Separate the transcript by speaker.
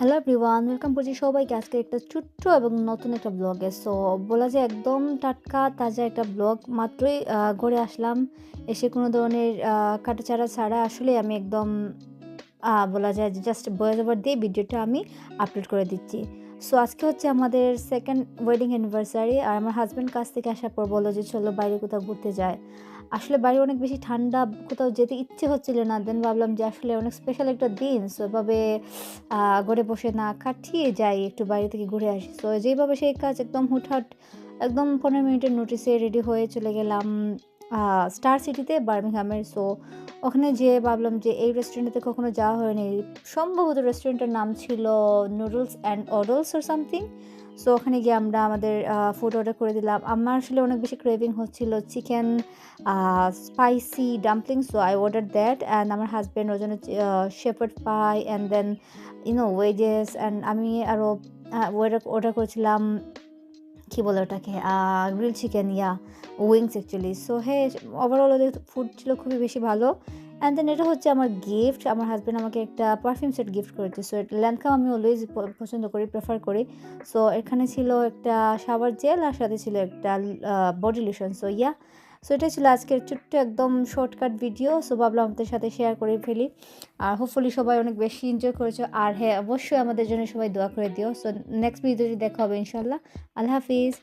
Speaker 1: Hello everyone welcome করছি সবাইকে আজকে একটা ছোট্ট এবং নতুন একটা ব্লগে সো বলা যায় একদম টাটকা, তাজা একটা ব্লগ মাত্রই ঘরে আসলাম। এসে কোনো ধরনের কাটাচাড়া ছাড়া আসলে আমি একদম বলা যায় জাস্ট বয়স ওভার দিয়ে ভিডিওটা আমি আপলোড করে দিচ্ছি। সো আজকে হচ্ছে আমাদের সেকেন্ড ওয়েডিং অ্যানিভার্সারি আর আমার হাজব্যান্ড কাছ থেকে আসার পর বলল যে, চলো বাইরে কোথাও ঘুরতে যায় আসলে বাইরে অনেক বেশি ঠান্ডা, কোথাও যেতে ইচ্ছে হচ্ছিল না। দেন ভাবলাম যে, আসলে অনেক স্পেশাল একটা দিন সো এভাবে ঘরে বসে না কাটিয়ে যাই, একটু বাইরে থেকে ঘুরে আসি। সো যেইভাবে সেই কাজ একদম হুটহাট, একদম পনেরো মিনিটের নোটিসে রেডি হয়ে চলে গেলাম। স্টার সিটিতে বার্মিংহামের সো ওখানে যেয়ে ভাবলাম যে এই রেস্টুরেন্টে কখনো যাওয়া হয়নি। সম্ভবত রেস্টুরেন্টের নাম ছিল noodles and oodles or something so ওখানে গিয়ে আমরা আমাদের ফুড অর্ডার করে দিলাম। আমার আসলে অনেক বেশি ক্রেভিং হচ্ছিল chicken spicy dumpling so I order that and আমার হাজব্যান্ড ওর জন্য shepherd pie and then you know wedges and আমি আরও অর্ডার করেছিলাম কী বলে ওটাকে? Grill chicken yeah wings actually so হ্যাঁ ওভারঅল ওদের ফুড ছিল খুবই বেশি ভালো। অ্যান্ড দেন এটা হচ্ছে আমার গিফট আমার হাজব্যান্ড আমাকে একটা পারফিউম সেট গিফট করেছে। সো ল্যান্ডকাম আমি অলওয়েজ পছন্দ করি প্রেফার করি। সো এখানে ছিল একটা শাওয়ার জেল আর সাথে ছিল একটা body lotion so yeah so এটাই ছিল আজকের ছোট্ট একদম শর্টকাট ভিডিও সো ভাবলাম আপনাদের সাথে শেয়ার করে ফেলি। আর হোপফুলি সবাই অনেক বেশি এনজয় করেছ। আর হ্যাঁ অবশ্যই আমাদের জন্য সবাই দোয়া করে দিও। সো নেক্সট ভিডিওটি দেখা হবে ইনশাল্লাহ আল্লাহ হাফিজ।